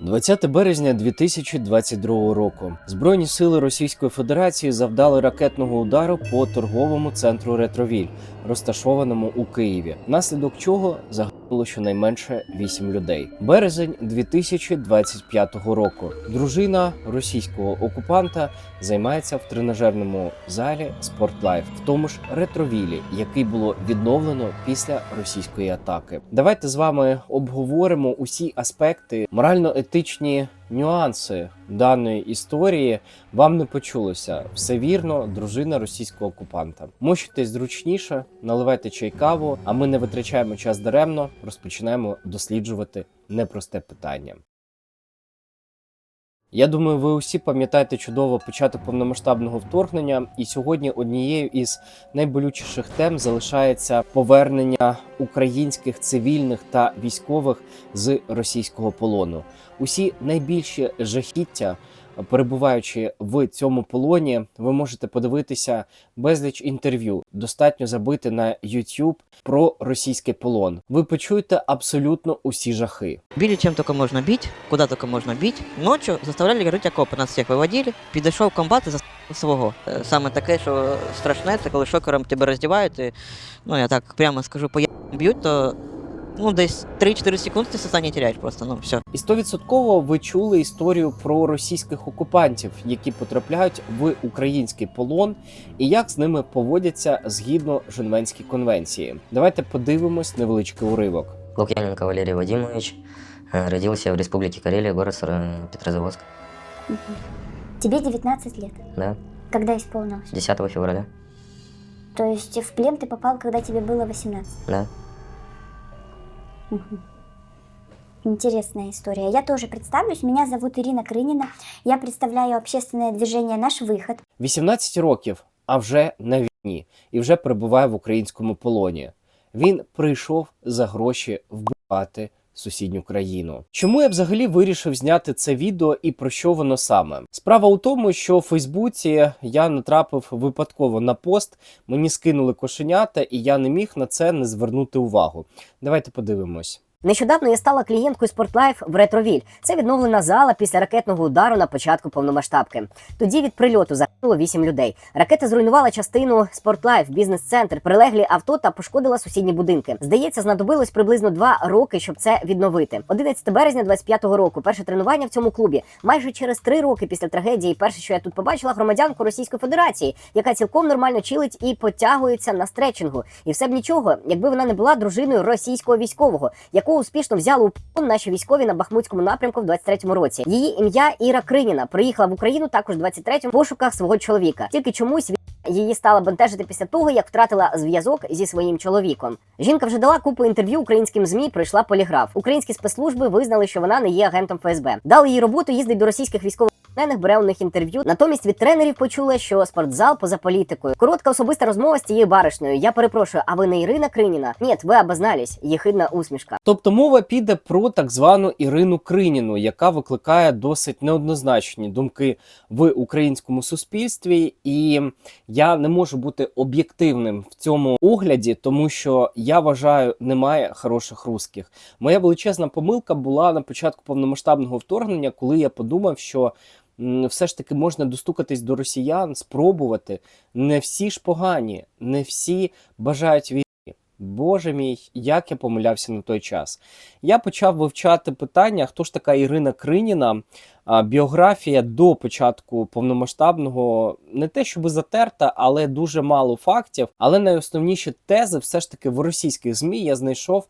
20 березня 2022 року. Збройні сили Російської Федерації завдали ракетного удару по торговому центру Ретровіль, розташованому у Києві, внаслідок чого загинуло щонайменше 8 людей. Березень 2025 року. Дружина російського окупанта займається в тренажерному залі Спортлайф, в тому ж ретровілі, який було відновлено після російської атаки. Давайте з вами обговоримо усі аспекти морально-етичні нюанси даної історії. Вам не почулося все вірно, дружина російського окупанта. Мочитесь зручніше, наливайте чай каву, а ми не витрачаємо час даремно, розпочинаємо досліджувати непросте питання. Я думаю, ви усі пам'ятаєте чудово початок повномасштабного вторгнення, і сьогодні однією із найболючіших тем залишається повернення українських цивільних та військових з російського полону. Усі найбільші жахіття, перебуваючи в цьому полоні, ви можете подивитися безліч інтерв'ю. Достатньо забити на YouTube про російський полон. Ви почуєте абсолютно усі жахи. Били чем только можно бить, куда только можно бить. Ночью заставляли рыть окопи, нас всіх виводили. Підійшов комбат заставив свого. Е, Саме таке, що страшне, це коли шокером тебе роздівають, і, ну я так прямо скажу, по б'ють, то ну, десь 3-4 секунди ти сознання теряєш просто, ну все. І стовідсотково ви чули історію про російських окупантів, які потрапляють в український полон, і як з ними поводяться згідно Женевській конвенції. Давайте подивимось невеличкий уривок. Лукьяненко Валерий Вадимович э, родился в Республике Карелия, город Сара- Петрозаводск. Мгм. Тебе 19 лет. Да, Когда исполнилось? 10 февраля. То есть в плен ты попал, когда тебе было 18. Да. Интересная история. Я тоже представлюсь. Меня зовут Ирина Крынина. Я представляю общественное движение «Наш выход». 18 років, а вже на війні, і вже перебуває в українському полоні. Він прийшов за гроші вбивати сусідню країну. Чому я взагалі вирішив зняти це відео і про що воно саме? Справа у тому, що у Фейсбуці я натрапив випадково на пост, мені скинули кошенята, і я не міг на це не звернути увагу. Давайте подивимось. Нещодавно я стала клієнткою Спортлайф в Ретровіль. Це відновлена зала після ракетного удару на початку повномасштабки. Тоді від прильоту загинуло 8 людей. Ракета зруйнувала частину Спортлайф, бізнес-центр, прилеглі авто та пошкодила сусідні будинки. Здається, знадобилось приблизно два роки, щоб це відновити. 11 березня 25-го року. Перше тренування в цьому клубі. Майже через три роки після трагедії. Перше, що я тут побачила, громадянку Російської Федерації, яка цілком нормально чилить і потягується на стретчингу. І все б нічого, якби вона не була дружиною російського військового, яку успішно взяли у полон наші військові на Бахмутському напрямку в 23-му році. Її ім'я Іра Криніна приїхала в Україну також в 23-му в пошуках свого чоловіка. Тільки чомусь її стала бентежити після того, як втратила зв'язок зі своїм чоловіком. Жінка вже дала купу інтерв'ю українським змі. Пройшла поліграф. Українські спецслужби визнали, що вона не є агентом ФСБ. Дали їй роботу їздить до російських військових. Полонених, бере у них інтерв'ю. Натомість від тренерів почула, що спортзал поза політикою. Коротка особиста розмова з цією баришнею. Я перепрошую, а ви не Ірина Криніна? Ні, ви обознались. Єхидна усмішка. Тобто мова піде про так звану Ірину Криніну, яка викликає досить неоднозначні думки в українському суспільстві, і я не можу бути об'єктивним в цьому огляді, тому що я вважаю, немає хороших русських. Моя величезна помилка була на початку повномасштабного вторгнення, коли я подумав, що все ж таки можна достукатись до росіян, спробувати. Не всі ж погані, не всі бажають війни. Боже мій, як я помилявся на той час. Я почав вивчати питання, хто ж така Ірина Криніна. Біографія до початку повномасштабного не те, щоб затерта, але дуже мало фактів. Але найосновніші тези, все ж таки в російських змі я знайшов,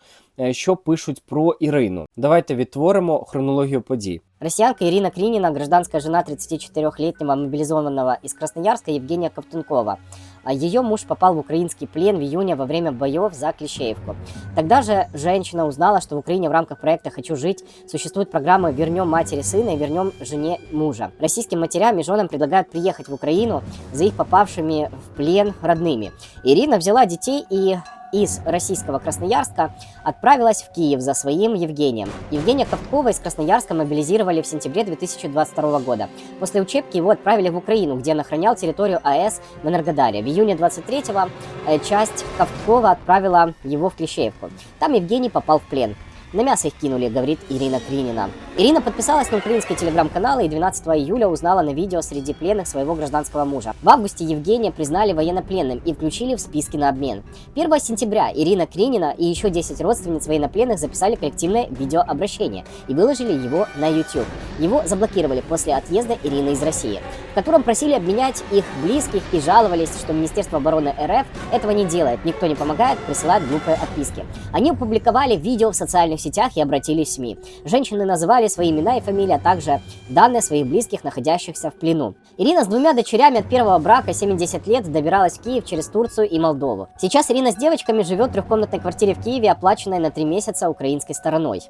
що пишуть про Ірину. Давайте відтворимо хронологію подій. Россиянка Ирина Кринина, гражданская жена 34-летнего мобилизованного из Красноярска Евгения Ковтункова. А Ее муж попал в украинский плен в июне во время боев за Клещеевку. Тогда же женщина узнала, что в Украине в рамках проекта «Хочу жить» существует программа «Вернем матери сына и вернем жене мужа». Российским матерям и женам предлагают приехать в Украину за их попавшими в плен родными. Ирина взяла детей и из российского Красноярска отправилась в Киев за своим Евгением. Евгения Ковткова из Красноярска мобилизировали в сентябре 2022 года. После учебки его отправили в Украину, где он охранял территорию АЭС в Энергодаре. В июне 23-го э, часть Ковткова отправила его в Клещеевку. Там Евгений попал в плен. На мясо их кинули, говорит Ирина Кринина. Ирина подписалась на украинский телеграм-канал и 12 июля узнала на видео среди пленных своего гражданского мужа. В августе Евгения признали военнопленным и включили в списки на обмен. 1 сентября Ирина Кринина и еще 10 родственниц военнопленных записали коллективное видеообращение и выложили его на YouTube. Его заблокировали после отъезда Ирины из России, в котором просили обменять их близких и жаловались, что Министерство обороны РФ этого не делает, никто не помогает, присылает глупые отписки. Они опубликовали видео в социальных сетях и обратились в СМИ. Женщины называли свои имена и фамилии, а также данные своих близких, находящихся в плену. Ирина с двумя дочерями от первого брака 70 лет добиралась в Киев через Турцию и Молдову. Сейчас Ирина с девочками живет в трехкомнатной квартире в Киеве, оплаченной на три месяца украинской стороной.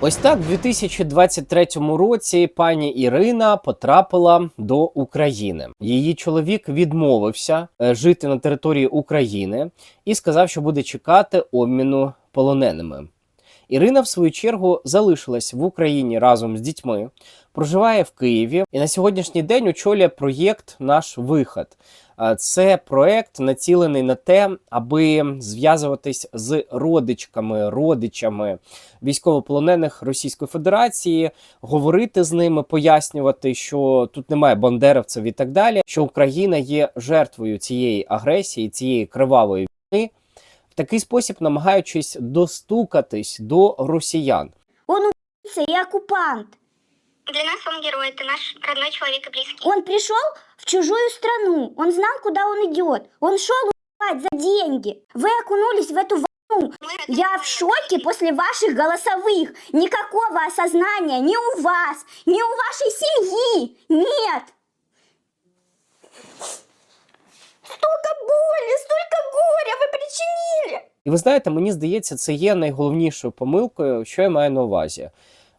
Ось так, в 2023 році пані Ірина потрапила до України. Її чоловік відмовився е, жити на території України і сказав, що буде чекати обміну полоненими. Ірина, в свою чергу, залишилась в Україні разом з дітьми, проживає в Києві і на сьогоднішній день очолює проєкт Наш вихід. Це проект націлений на те, аби зв'язуватись з родичками, родичами військовополонених Російської Федерації, говорити з ними, пояснювати, що тут немає бандеровців і так далі, що Україна є жертвою цієї агресії, цієї кривавої війни, такий спосіб намагаючись достукатись до росіян. Он убийца и оккупант. Для нас он герой, это наш родной человек и близкий. Он пришел в чужую страну, он знал, куда он идет. Он шел убивать за деньги. Вы окунулись в эту войну. Мы Я в шоке после ваших голосовых. Никакого осознания ни у вас, ни у вашей семьи. Нет. Столько боли, столько горя вы причинили. І ви знаєте, мені здається, це є найголовнішою помилкою, що я маю на увазі.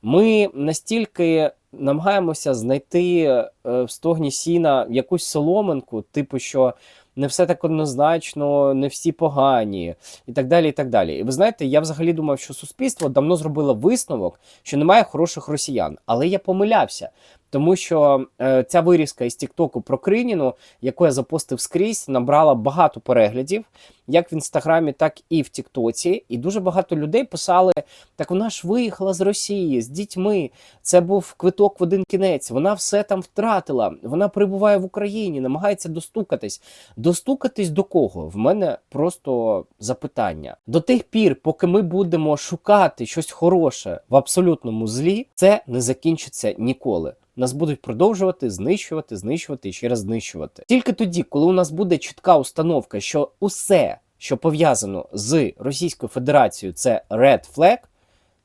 Ми настільки намагаємося знайти е, в стогні сіна якусь соломинку, типу, що не все так однозначно, не всі погані, і так далі. І так далі. І ви знаєте, я взагалі думав, що суспільство давно зробило висновок, що немає хороших росіян, але я помилявся. Тому що е, ця вирізка із Тіктоку про Криніну, яку я запостив скрізь, набрала багато переглядів, як в інстаграмі, так і в Тіктоці. І дуже багато людей писали: так вона ж виїхала з Росії з дітьми. Це був квиток в один кінець. Вона все там втратила. Вона перебуває в Україні, намагається достукатись. Достукатись до кого? В мене просто запитання. До тих пір, поки ми будемо шукати щось хороше в абсолютному злі, це не закінчиться ніколи. Нас будуть продовжувати знищувати, знищувати і ще раз знищувати. Тільки тоді, коли у нас буде чітка установка, що усе, що пов'язано з Російською Федерацією, це red flag,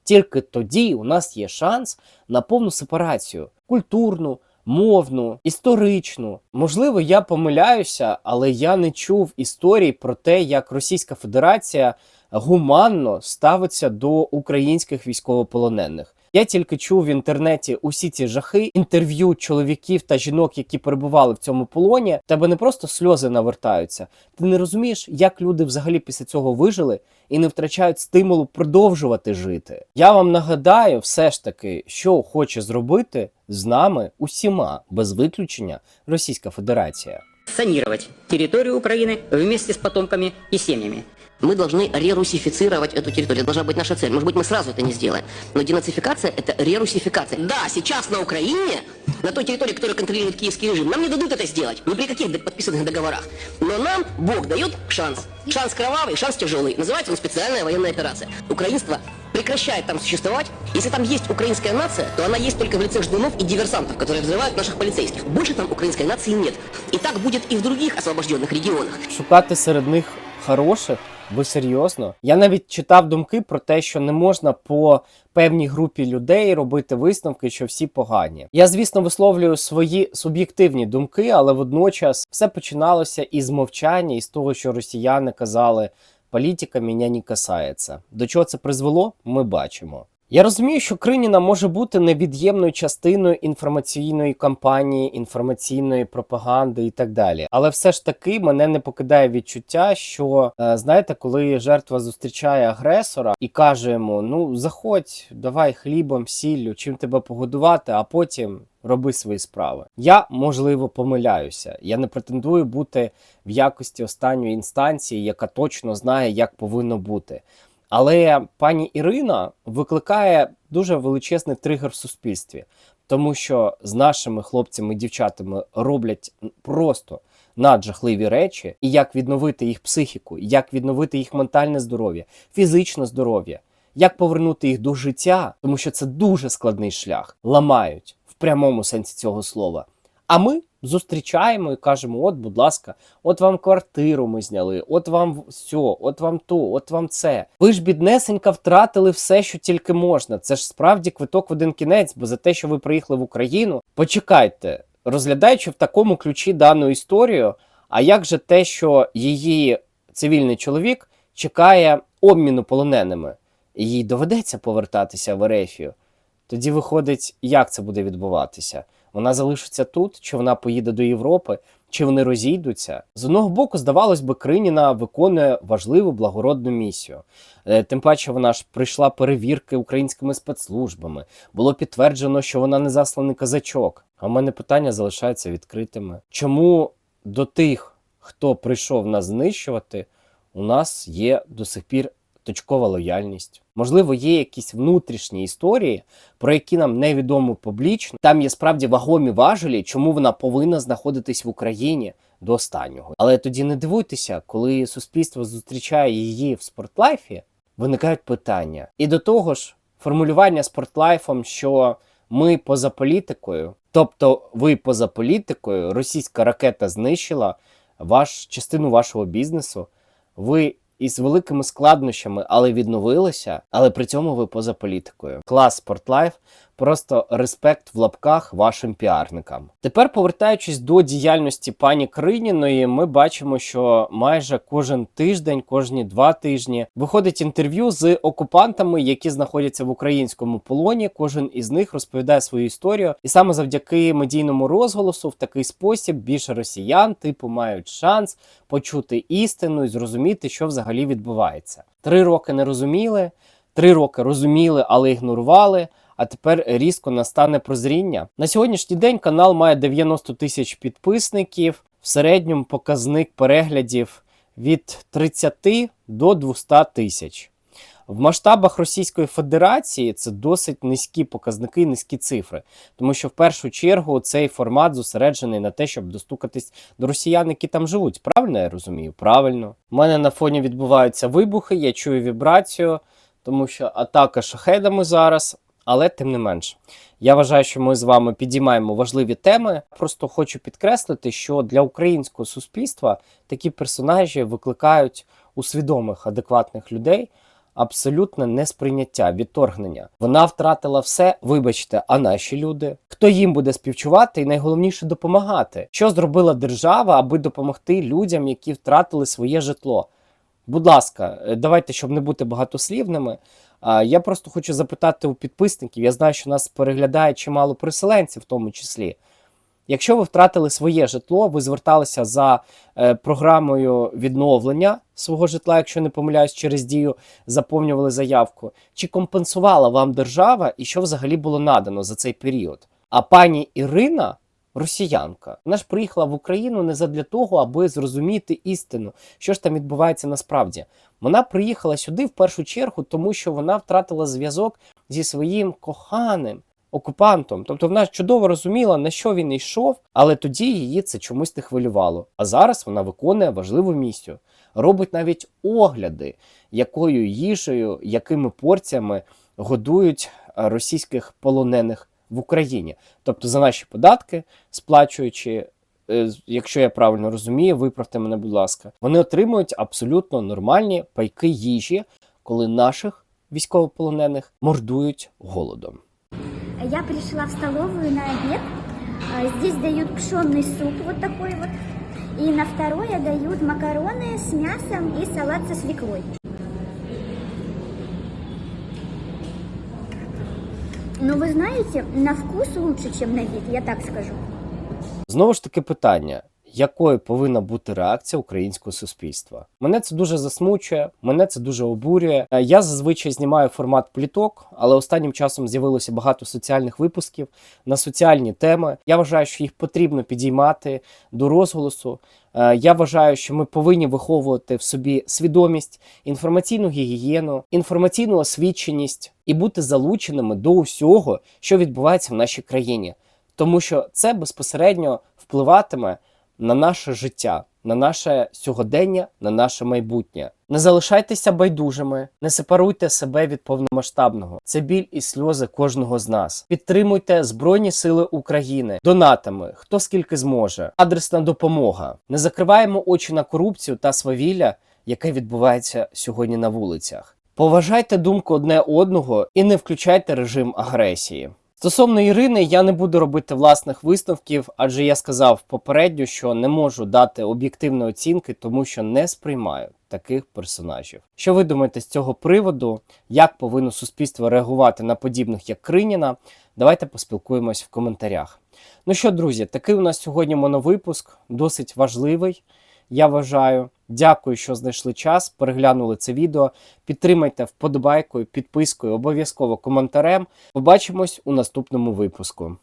тільки тоді у нас є шанс на повну сепарацію культурну, мовну, історичну. Можливо, я помиляюся, але я не чув історій про те, як Російська Федерація гуманно ставиться до українських військовополонених. Я тільки чув в інтернеті усі ці жахи, інтерв'ю чоловіків та жінок, які перебували в цьому полоні. Тебе не просто сльози навертаються. Ти не розумієш, як люди взагалі після цього вижили і не втрачають стимулу продовжувати жити. Я вам нагадаю, все ж таки, що хоче зробити з нами усіма без виключення Російська Федерація. санировать территорию Украины вместе с потомками и семьями. Мы должны рерусифицировать эту территорию. Это должна быть наша цель. Может быть, мы сразу это не сделаем. Но денацификация – это рерусификация. Да, сейчас на Украине, на той территории, которую контролирует киевский режим, нам не дадут это сделать. Ни при каких д- подписанных договорах. Но нам Бог дает шанс. Шанс кровавый, шанс тяжелый. Называется он специальная военная операция. Украинство прекращает там существовать. Если там есть украинская нация, то она есть только в лице ждунов и диверсантов, которые взрывают наших полицейских. Больше там украинской нации нет. И так будет и в других освобожденных регионах. шукати серед них хороших. ви серйозно? Я навіть читав думки про те, що не можна по певній групі людей робити висновки, що всі погані. Я, звісно, висловлюю свої суб'єктивні думки, але водночас все починалося із мовчання, із того, що росіяни казали, політика мене не касається. До чого це призвело, ми бачимо. Я розумію, що Криніна може бути невід'ємною частиною інформаційної кампанії, інформаційної пропаганди і так далі. Але все ж таки мене не покидає відчуття, що е, знаєте, коли жертва зустрічає агресора і каже йому: Ну заходь, давай хлібом, сіллю, чим тебе погодувати, а потім. Роби свої справи. Я можливо помиляюся. Я не претендую бути в якості останньої інстанції, яка точно знає, як повинно бути. Але пані Ірина викликає дуже величезний тригер в суспільстві, тому що з нашими хлопцями і дівчатами роблять просто наджахливі речі, і як відновити їх психіку, як відновити їх ментальне здоров'я, фізичне здоров'я, як повернути їх до життя, тому що це дуже складний шлях, ламають в прямому сенсі цього слова. А ми зустрічаємо і кажемо: от, будь ласка, от вам квартиру ми зняли, от вам все, от вам то, от вам це. Ви ж біднесенька втратили все, що тільки можна. Це ж справді квиток в один кінець, бо за те, що ви приїхали в Україну, почекайте, розглядаючи в такому ключі дану історію. А як же те, що її цивільний чоловік чекає обміну полоненими, і їй доведеться повертатися в Ерефію? Тоді виходить, як це буде відбуватися? Вона залишиться тут, чи вона поїде до Європи, чи вони розійдуться? З одного боку, здавалось би, Криніна виконує важливу благородну місію. Е, Тим паче, вона ж прийшла перевірки українськими спецслужбами. Було підтверджено, що вона не засланий казачок. А в мене питання залишаються відкритими. Чому до тих, хто прийшов нас знищувати, у нас є до сих пір точкова лояльність? Можливо, є якісь внутрішні історії, про які нам невідомо публічно. Там є справді вагомі важелі, чому вона повинна знаходитись в Україні до останнього. Але тоді не дивуйтеся, коли суспільство зустрічає її в спортлайфі, виникають питання. І до того ж, формулювання спортлайфом, що ми поза політикою, тобто ви поза політикою, російська ракета знищила ваш частину вашого бізнесу. Ви із великими складнощами, але відновилися, але при цьому ви поза політикою. Клас Спортлайф, просто респект в лапках вашим піарникам. Тепер, повертаючись до діяльності пані Криніної, ми бачимо, що майже кожен тиждень, кожні два тижні виходить інтерв'ю з окупантами, які знаходяться в українському полоні. Кожен із них розповідає свою історію, і саме завдяки медійному розголосу в такий спосіб більше росіян, типу, мають шанс почути істину і зрозуміти, що взагалі відбувається. Три роки не розуміли, три роки розуміли, але ігнорували. А тепер різко настане прозріння. На сьогоднішній день канал має 90 тисяч підписників. В середньому показник переглядів від 30 до 200 тисяч. В масштабах Російської Федерації це досить низькі показники, низькі цифри, тому що в першу чергу цей формат зосереджений на те, щоб достукатись до росіян, які там живуть. Правильно я розумію? Правильно. У мене на фоні відбуваються вибухи, я чую вібрацію, тому що атака шахедами зараз. Але тим не менш, я вважаю, що ми з вами підіймаємо важливі теми. Просто хочу підкреслити, що для українського суспільства такі персонажі викликають у свідомих, адекватних людей абсолютне несприйняття, відторгнення. Вона втратила все. Вибачте, а наші люди? Хто їм буде співчувати і найголовніше допомагати? Що зробила держава, аби допомогти людям, які втратили своє житло? Будь ласка, е, давайте, щоб не бути багатослівними. Я просто хочу запитати у підписників. Я знаю, що нас переглядає чимало переселенців, в тому числі. Якщо ви втратили своє житло, ви зверталися за е, програмою відновлення свого житла, якщо не помиляюсь, через дію заповнювали заявку. Чи компенсувала вам держава і що взагалі було надано за цей період? А пані Ірина, росіянка, вона ж приїхала в Україну не задля того, аби зрозуміти істину, що ж там відбувається насправді. Вона приїхала сюди в першу чергу, тому що вона втратила зв'язок зі своїм коханим окупантом. Тобто вона чудово розуміла, на що він йшов, але тоді її це чомусь не хвилювало. А зараз вона виконує важливу місію, робить навіть огляди, якою їжею, якими порціями годують е, російських полонених в Україні. Тобто за наші податки, сплачуючи. е, Якщо я правильно розумію, виправте мене, будь ласка, вони отримують абсолютно нормальні пайки їжі, коли наших військовополонених мордують голодом. Я пришла в столовую на обед. А, Здесь дают пшенный суп вот такой вот. И на второе дают макароны с мясом и салат со свеклой. Но вы знаете, на вкус лучше, чем на вид, я так скажу. Знову ж таки питання: якою повинна бути реакція українського суспільства. Мене це дуже засмучує, мене це дуже обурює. Е, Я зазвичай знімаю формат пліток, але останнім часом з'явилося багато соціальних випусків на соціальні теми. Я вважаю, що їх потрібно підіймати до розголосу. Е, Я вважаю, що ми повинні виховувати в собі свідомість, інформаційну гігієну, інформаційну освіченість і бути залученими до усього, що відбувається в нашій країні, тому що це безпосередньо впливатиме на наше життя, на наше сьогодення, на наше майбутнє. Не залишайтеся байдужими, не сепаруйте себе від повномасштабного. Це біль і сльози кожного з нас. Підтримуйте Збройні Сили України донатами, хто скільки зможе. Адресна допомога. Не закриваємо очі на корупцію та свавілля, яке відбувається сьогодні на вулицях. Поважайте думку одне одного і не включайте режим агресії. Стосовно Ірини, я не буду робити власних висновків, адже я сказав попередньо, що не можу дати об'єктивної оцінки, тому що не сприймаю таких персонажів. Що ви думаєте з цього приводу? Як повинно суспільство реагувати на подібних як Криніна? Давайте поспілкуємось в коментарях. Ну що, друзі, такий у нас сьогодні моновипуск, досить важливий. Я вважаю. Дякую, що знайшли час, переглянули це відео. Підтримайте вподобайкою, підпискою, обов'язково коментарем. Побачимось у наступному випуску.